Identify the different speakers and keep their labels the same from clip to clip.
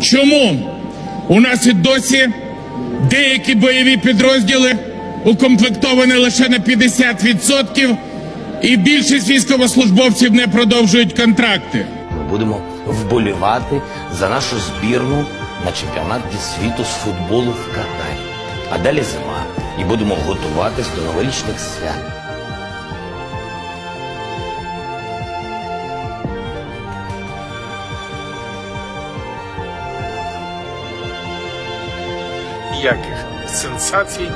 Speaker 1: Чому у нас і досі деякі бойові підрозділи укомплектовані лише на 50%, і більшість військовослужбовців не продовжують контракти?
Speaker 2: Ми будемо вболівати за нашу збірну на чемпіонаті світу з футболу в Катарі. А далі зима. І будемо готуватись до новорічних свят.
Speaker 3: Ніяких сенсацій,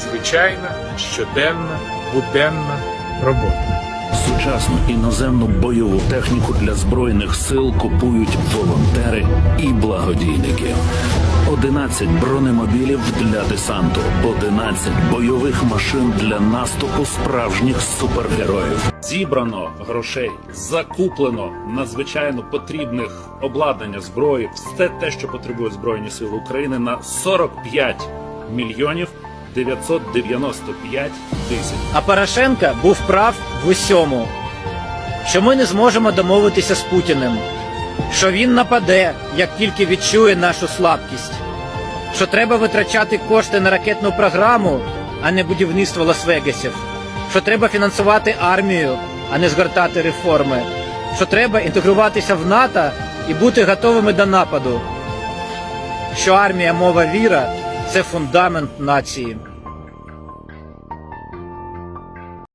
Speaker 3: звичайна, щоденна, буденна робота.
Speaker 4: Сучасну іноземну бойову техніку для збройних сил купують волонтери і благодійники. 11 бронемобілів для десанту, 11 бойових машин для наступу справжніх супергероїв. Зібрано грошей, закуплено надзвичайно потрібних обладнання зброї, все те, що потребують збройні сили України, на 45 мільйонів 995 тисяч.
Speaker 5: А Порошенка був прав в усьому, що ми не зможемо домовитися з Путіним, що він нападе, як тільки відчує нашу слабкість, що треба витрачати кошти на ракетну програму, а не будівництво Лас-Вегасів, що треба фінансувати армію, а не згортати реформи, що треба інтегруватися в НАТО і бути готовими до нападу, що армія, мова, віра це фундамент нації.